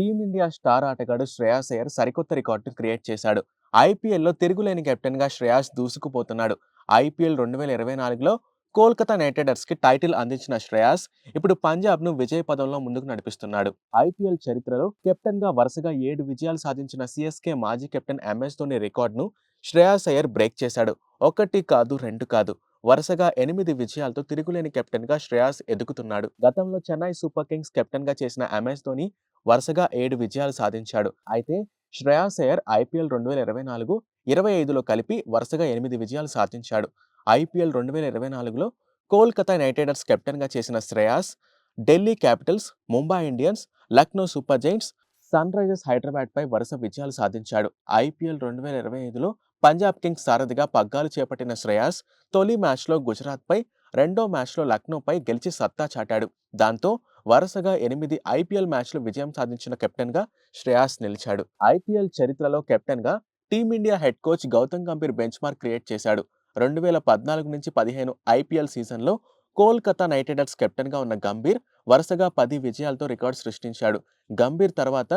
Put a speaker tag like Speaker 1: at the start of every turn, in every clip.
Speaker 1: Team India star ఆటగాడు శ్రేయాస్ అయ్యర్ సరికొత్త record create చేశాడు. ఐపీఎల్లో తిరుగులేని కెప్టెన్గా శ్రేయాస్ దూసుకుపోతున్నాడు. ఐపీఎల్ రెండు వేల ఇరవై నాలుగులో కోల్కతా నైట్ రైడర్స్కి టైటిల్ అందించిన శ్రేయాస్ ఇప్పుడు పంజాబ్ను విజయ పదంలో ముందుకు నడిపిస్తున్నాడు. ఐపీఎల్ చరిత్రలో కెప్టెన్గా వరుసగా ఏడు విజయాలు సాధించిన సిఎస్కే మాజీ కెప్టెన్ ఎంఎస్ ధోని రికార్డును శ్రేయాస్ అయ్యర్ బ్రేక్ చేశాడు. ఒకటి కాదు రెండు కాదు. వరుసగా ఎనిమిది విజయాలతో తిరుగులేని కెప్టెన్గా శ్రేయాస్ ఎదుగుతున్నాడు. గతంలో చెన్నై సూపర్ కింగ్స్ కెప్టెన్గా చేసిన ఎంఎస్ ధోని వరుసగా ఏడు విజయాలు సాధించాడు. అయితే శ్రేయాస్ అయ్యర్ ఐపీఎల్ రెండు వేల ఇరవై నాలుగు ఇరవై ఐదులో కలిపి వరుసగా ఎనిమిది విజయాలు సాధించాడు. ఐపీఎల్ రెండు వేల ఇరవై నాలుగులో కోల్కతా నైట్ రైడర్స్ కెప్టెన్గా చేసిన Shreyas Delhi Capitals Mumbai Indians Lucknow Super Giants Sunrisers హైదరాబాద్పై వరుస విజయాలు సాధించాడు. ఐపీఎల్ రెండు వేల ఇరవై ఐదులో పంజాబ్ కింగ్స్ సారథిగా పగ్గాలు చేపట్టిన శ్రేయాస్ తొలి మ్యాచ్లో గుజరాత్పై రెండో మ్యాచ్లో లక్నోపై గెలిచి సత్తా చాటాడు. దాంతో వరుసగా ఎనిమిది ఐపీఎల్ మ్యాచ్లు విజయం సాధించిన కెప్టెన్గా శ్రేయాస్ నిలిచాడు. ఐపీఎల్ చరిత్రలో కెప్టెన్గా Team India head coach Gautam Gambhir benchmark create చేశాడు. రెండు వేల పద్నాలుగు నుంచి పదిహేను ఐపీఎల్ సీజన్లో కోల్కతా నైట్ రైడర్స్ కెప్టెన్గా ఉన్న గంభీర్ వరుసగా పది విజయాలతో రికార్డు సృష్టించాడు. గంభీర్ తర్వాత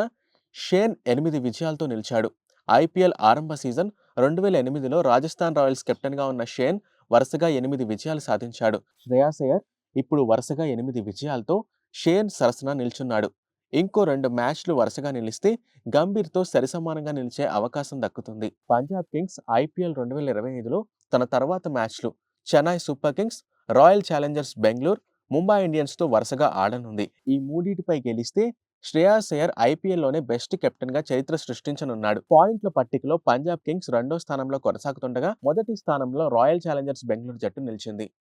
Speaker 1: షేన్ ఎనిమిది విజయాలతో నిలిచాడు. ఐపీఎల్ ఆరంభ సీజన్ రెండు వేల ఎనిమిదిలో రాజస్థాన్ రాయల్స్ కెప్టెన్గా ఉన్న షేన్ వరుసగా ఎనిమిది విజయాలు సాధించాడు. శ్రేయాస్ అయ్యర్ ఇప్పుడు వరుసగా ఎనిమిది విజయాలతో షేన్ సరసన నిల్చున్నాడు. ఇంకో రెండు మ్యాచ్లు వరుసగా నిలిస్తే గంభీర్తో సరిసమానంగా నిలిచే అవకాశం దక్కుతుంది. పంజాబ్ కింగ్స్ ఐపీఎల్ రెండు వేల ఇరవై ఐదులో తన తర్వాత మ్యాచ్లు Chennai Super Kings Royal Challengers Bengaluru Mumbai ఇండియన్స్తో వరుసగా ఆడనుంది. ఈ మూడింటిపై గెలిస్తే శ్రేయాస్ అయ్యర్ ఐపీఎల్లోనే బెస్ట్ కెప్టెన్గా చరిత్ర సృష్టించనున్నాడు. పాయింట్ల పట్టికలో పంజాబ్ కింగ్స్ రెండో స్థానంలో కొనసాగుతుండగా మొదటి స్థానంలో రాయల్ ఛాలెంజర్స్ బెంగళూరు జట్టు నిలిచింది.